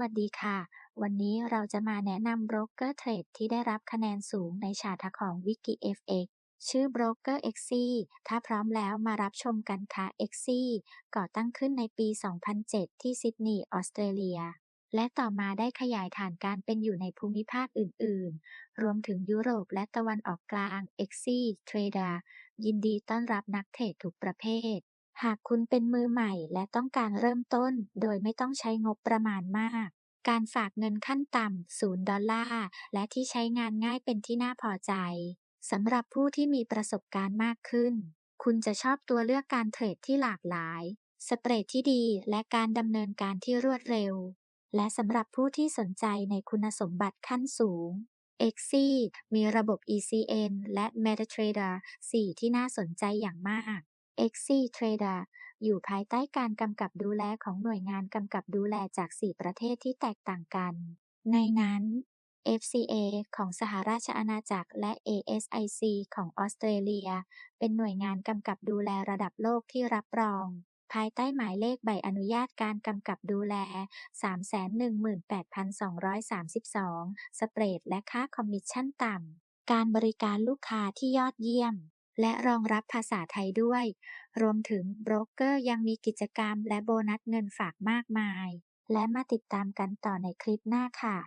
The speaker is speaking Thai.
วัสดีค่ะ วันนี้เราจะมาแนะนำโบรกเกอร์เทรดที่ได้รับคะแนนสูงในชาร์ตของ WikiFX ชื่อโบรกเกอร์ Exi ถ้าพร้อมแล้วมารับชมกันค่ะ Exi ก่อตั้งขึ้นในปี 2007 ที่ซิดนีย์ออสเตรเลีย และต่อมาได้ขยายฐานการเป็นอยู่ในภูมิภาคอื่น ๆ รวมถึงยุโรปและตะวันออกกลาง Exi Trader ยินดีต้อนรับนักเทรดทุกประเภท หากคุณเป็นมือใหม่และต้องการเริ่มต้น โดยไม่ต้องใช้งบประมาณมาก การฝากเงินขั้นต่ำ0ดอลลาร์และที่ใช้งานง่ายเป็นที่น่าพอใจสำหรับผู้ที่มีประสบการณ์มากขึ้น คุณจะชอบตัวเลือกการเทรดที่หลากหลาย สเปรดที่ดีและการดำเนินการที่รวดเร็ว และสำหรับผู้ที่สนใจในคุณสมบัติขั้นสูง Exi มีระบบ ECN และ MetaTrader 4 ที่น่าสนใจอย่างมาก Exi Trader อยู่ภายใต้การกำกับดูแลของหน่วยงานกำกับดูแลจาก 4 ประเทศที่แตกต่างกัน ในนั้น FCA ของสหราชอาณาจักรและ ASIC ของออสเตรเลีย เป็นหน่วยงานกำกับดูแลระดับโลกที่รับรอง ภายใต้หมายเลขใบอนุญาตการกำกับดูแล 318,232 สเปรดและค่าคอมมิชชั่นต่ำ การบริการลูกค้าที่ยอดเยี่ยม และรองรับภาษาไทยด้วย รวมถึงโบรกเกอร์ยังมีกิจกรรมและโบนัสเงินฝากมากมาย และมาติดตามกันต่อในคลิปหน้าค่ะ